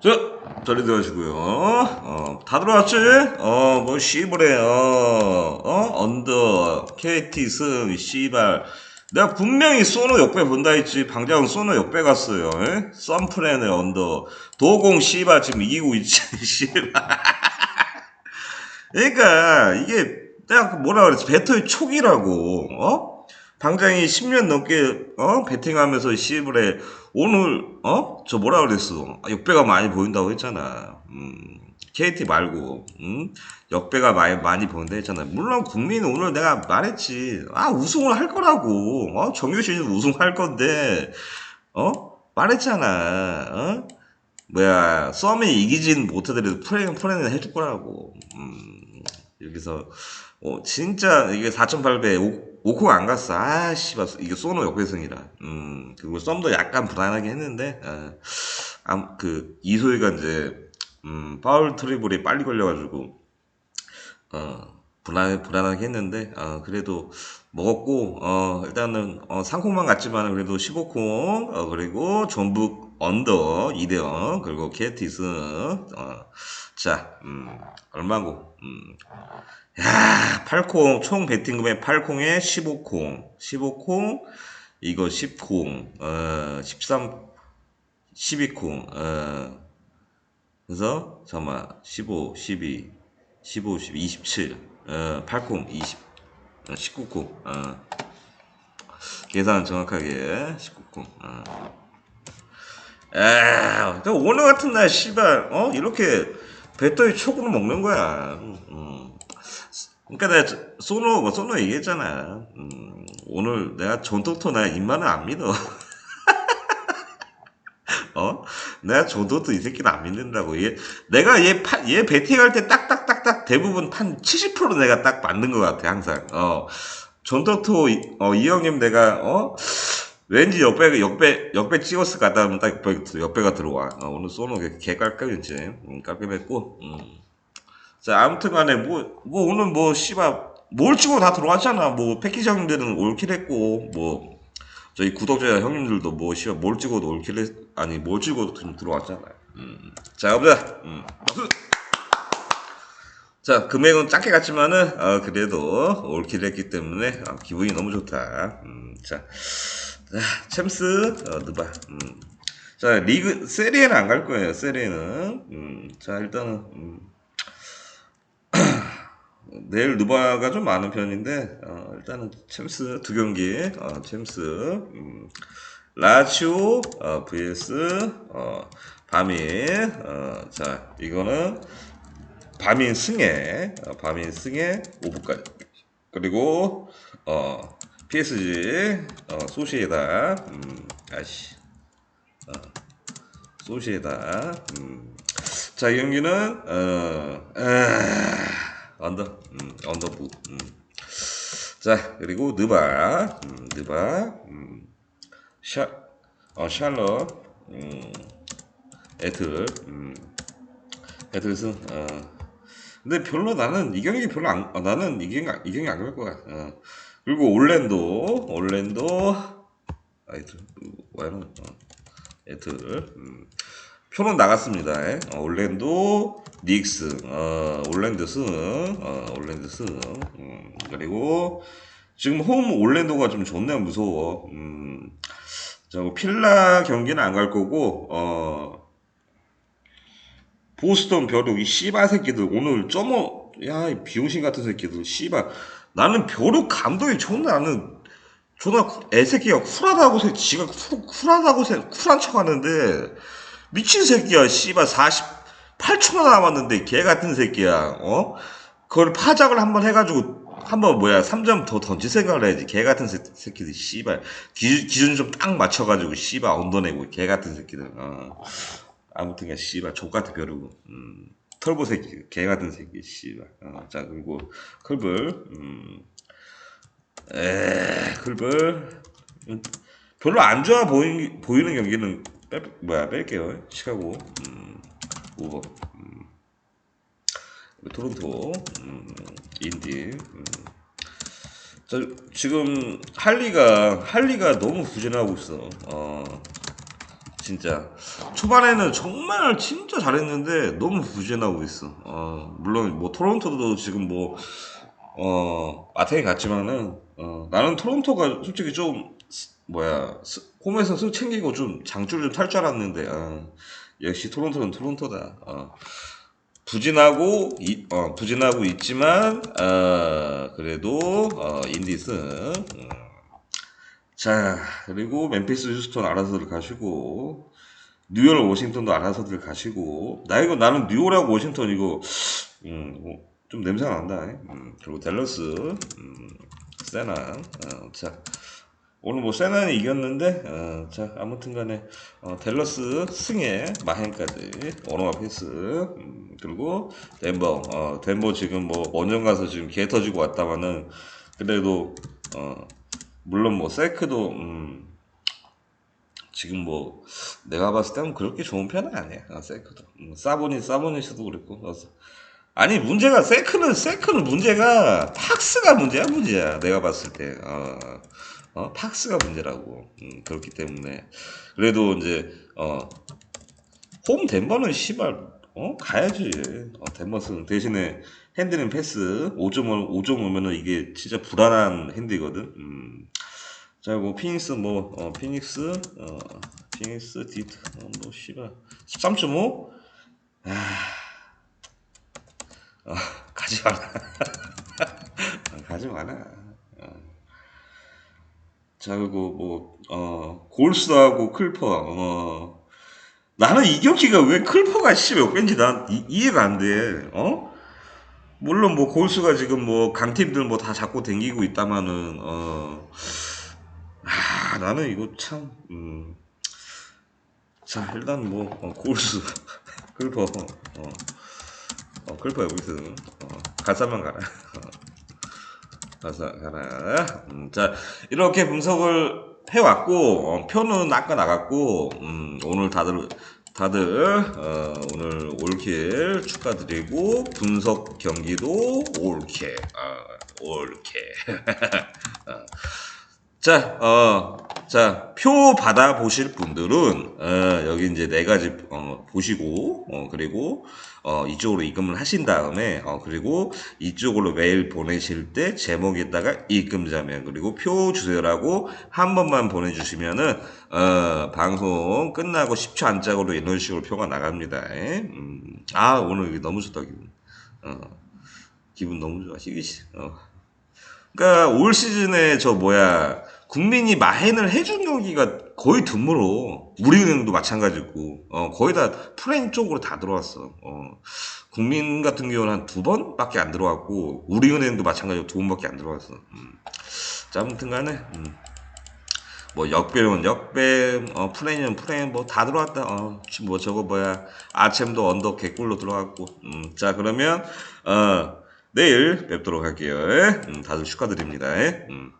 자, 자리 들어가시고요. 어, 다 들어왔지? 어, 뭐, 씨부래, 어, 어, 언더, KT 승, 씨발. 내가 분명히 소노 역배 본다 했지. 방장은 소노 역배 갔어요. 에? 썬프렌의 언더. 도공 씨발 지금 이기고 있지, 씨발. 그러니까, 이게, 내가 그 뭐라 그랬지? 배터리 초기라고, 어? 방장이 10년 넘게, 어? 베팅하면서 씨부래. 오늘 어? 저 뭐라 그랬어? 아, 역배가 많이 보인다고 했잖아. 음, KT 말고 음? 역배가 많이 많이 보인다 했잖아. 물론 국민은 오늘 내가 말했지. 아 우승을 할 거라고. 어? 정규 시즌 우승할 건데 어? 말했잖아. 어? 뭐야 썸이 이기진 못하더라도 프레는 프레는 해줄 거라고. 음, 여기서 어, 진짜 이게 4,800 오코가 안 갔어. 아, 씨발, 이게 소노 역배승이라. 음, 그리고 썸도 약간 불안하게 했는데, 아, 암, 그, 이소희가 이제, 음, 파울 트리블이 빨리 걸려가지고, 어, 불안, 불안하게 했는데, 어, 그래도 먹었고, 어, 일단은, 어, 상콩만 갔지만, 그래도 15콩, 어, 그리고 전북 언더 2대0, 그리고 KT스, 어, 자, 음, 얼마고, 음, 야, 8콩, 총 배팅금액 8콩에 15콩, 15콩, 이거 10콩, 어, 13, 12콩, 어, 그래서, 잠깐만, 15, 12, 15, 12, 27, 어, 8콩, 20, 어, 19콩, 어, 계산 정확하게, 19콩, 어. 에, 또 오늘 같은 날, 씨발, 어, 이렇게 배터리 초구로 먹는 거야. 음. 그러니까 내가 뭐 소노 얘기했잖아. 음, 오늘 내가 존토토 나 입만은 안 믿어. 어? 내가 존토토 이 새끼는 안 믿는다고. 얘 내가 얘 파, 얘 배팅할 때 딱딱딱딱 대부분 한 70% 내가 딱 맞는 것 같아 항상. 어. 존토토 이- 어, 이 형님 내가 어 왠지 역배 역배 역배 찍었을 것 같다 하면 딱 역배, 역배가 들어와. 어, 오늘 소노 개, 개 깔끔했지. 음, 깔끔했고. 음. 자, 아무튼 간에, 뭐, 뭐, 오늘 뭐, 씨발, 뭘 찍고 다 들어왔잖아. 뭐, 패키지 형님들은 올킬 했고, 뭐, 저희 구독자 형님들도 뭐, 씨발, 뭘 찍어도 올킬 했, 아니, 뭘 찍어도 좀 들어왔잖아. 음. 자, 가보자. 음. 자, 금액은 작게 갔지만은, 어, 그래도 올킬 했기 때문에, 어, 기분이 너무 좋다. 음, 자, 자, 챔스, 어, 누바. 음. 자, 리그, 세리에는 안 갈 거예요, 세리에는. 음, 자, 일단은, 음. 내일 누바가 좀 많은 편인데 어, 일단은 챔스 두 경기 어, 챔스 음, 라치오 어, vs 어, 바민 어, 자 이거는 바민 승에 어, 바민 승에 5부까지 그리고 어, PSG 어, 소시에다 음, 아씨 어, 소시에다 음, 자, 이 경기는, 어, 아, 언더, 음, 언더부, 음. 자, 그리고 느바, 음, 느바, 음, 샤, 어, 샬럿, 음, 애틀, 음, 애틀슨, 어. 근데 별로 나는 이 경기 별로 안, 어, 나는 이 경기, 이 경기 안갈 거야. 어. 그리고 올랜도, 올랜도, 아이들, 와이런, 어, 애틀, 음. 표는 나갔습니다. 예. 어, 올랜도 닉스, 어, 올랜드 승, 어, 올랜드 승, 음, 그리고 지금 홈 올랜도가 좀 좋네 무서워. 음, 저 필라 경기는 안 갈 거고, 어, 보스턴 벼룩 이 씨발 새끼들 오늘 점어, 야, 이 비용신 같은 새끼들 씨발. 나는 벼룩 감독이 존나 나는 존나 쿨- 애새끼가 쿨하다고 새, 지가 쿨, 쿨하다고 새, 쿨한 척 하는데, 미친 새끼야, 씨발, 48초나 남았는데, 개 같은 새끼야, 어? 그걸 파작을 한번 해가지고, 한번 뭐야, 3점 더 던질 생각을 해야지. 개 같은 새, 새끼들, 씨발. 기, 기준 좀 딱 맞춰가지고, 씨발, 언더내고, 개 같은 새끼들, 어. 아무튼, 씨발, 족같은 벼르고, 음. 털보 새끼, 개 같은 새끼, 씨발. 어, 자, 그리고, 클블, 음. 에, 클블. 음, 별로 안 좋아 보이, 보이는 경기는 빼, 뭐야 뺄게요 시카고 음, 오버 음, 토론토 음, 인디 음. 자, 지금 할리가 할리가 너무 부진하고 있어 어, 진짜 초반에는 정말 진짜 잘했는데 너무 부진하고 있어. 어, 물론 뭐 토론토도 지금 뭐 어, 아테네 갔지만은 어, 나는 토론토가 솔직히 좀 스- 뭐야 스- 홈에서 승 챙기고 좀 장줄 좀 탈 줄 알았는데 어, 역시 토론토는 토론토다. 어. 부진하고 이- 어, 부진하고 있지만 어, 그래도 어, 인디스 음. 자 그리고 멤피스 휴스턴 알아서들 가시고 뉴욕 워싱턴도 알아서들 가시고 나 이거 나는 뉴욕하고 워싱턴 이거 음, 뭐, 좀 냄새가 난다. 음, 그리고 댈러스 음, 세난 어, 자 오늘 뭐 세난이 이겼는데 어, 자 아무튼간에 어, 댈러스 승에 마행까지 오너마 패스 음, 그리고 덴버 어, 덴버 지금 뭐 원정 가서 지금 개 터지고 왔다마는 그래도 어, 물론 뭐 세크도 음, 지금 뭐 내가 봤을 때는 그렇게 좋은 편은 아니야. 아, 세크도. 음, 사보니 사보니스도 그랬고. 그래서 아니 문제가 세크는 세크는 문제가 팍스가 문제야 문제야. 내가 봤을 때. 어, 어, 팍스가 문제라고. 음, 그렇기 때문에. 그래도 이제 어, 홈 덴버는 시발 어 가야지. 어, 덴버스는. 대신에 핸드는 패스. 5점 5점 오면은 이게 진짜 불안한 핸드거든. 음. 자, 뭐 피닉스 뭐 어, 피닉스 어, 피닉스 디트 어, 뭐 씨발 13.5 아, 어, 가지 마라 어, 가지 마라 어. 자 그리고 뭐 어, 골스하고 클퍼 어, 나는 이 경기가 왜 클퍼가 씨몇 뺀지 난 이, 이해가 안 돼. 어? 물론 뭐 골수가 지금 뭐 강팀들 뭐 다 잡고 댕기고 있다마는 어. 아, 나는 이거 참 음. 자, 일단 뭐 어, 골수 클퍼 어. 어, 클퍼 여기서 어, 가사만 가라. 어. 가사 가라. 음, 자, 이렇게 분석을 해왔고 어, 표는 아까 나갔고 음, 오늘 다들 다들 어, 오늘 올킬 축하드리고 분석 경기도 올킬 어, 올킬 어. 자, 어, 자, 표 받아 보실 분들은, 어, 여기 이제 네 가지, 어, 보시고, 어, 그리고, 어, 이쪽으로 입금을 하신 다음에, 어, 그리고 이쪽으로 메일 보내실 때 제목에다가 입금 자면, 그리고 표 주세요라고 한 번만 보내주시면은, 어, 방송 끝나고 10초 안짝으로 이런 식으로 표가 나갑니다. 예? 음, 아, 오늘 이게 너무 좋다, 기분. 어, 기분 너무 좋아, 시기시. 어. 그러니까 올 시즌에 저 뭐야 국민이 마행을 해준 경기가 거의 드물어. 우리은행도 마찬가지고 어, 거의 다 프레임 쪽으로 다 들어왔어. 어, 국민 같은 경우는 한 두 번밖에 안 들어왔고 우리은행도 마찬가지로 두 번밖에 안 들어왔어. 음. 자 아무튼 간에 음. 뭐 역배면 역배, 어, 프레임은 프레임 뭐 다 들어왔다. 어, 뭐 저거 뭐야 아챔도 언더 개꿀로 들어갔고. 음, 자 그러면 어, 내일 뵙도록 할게요. 음, 다들 축하드립니다. 음.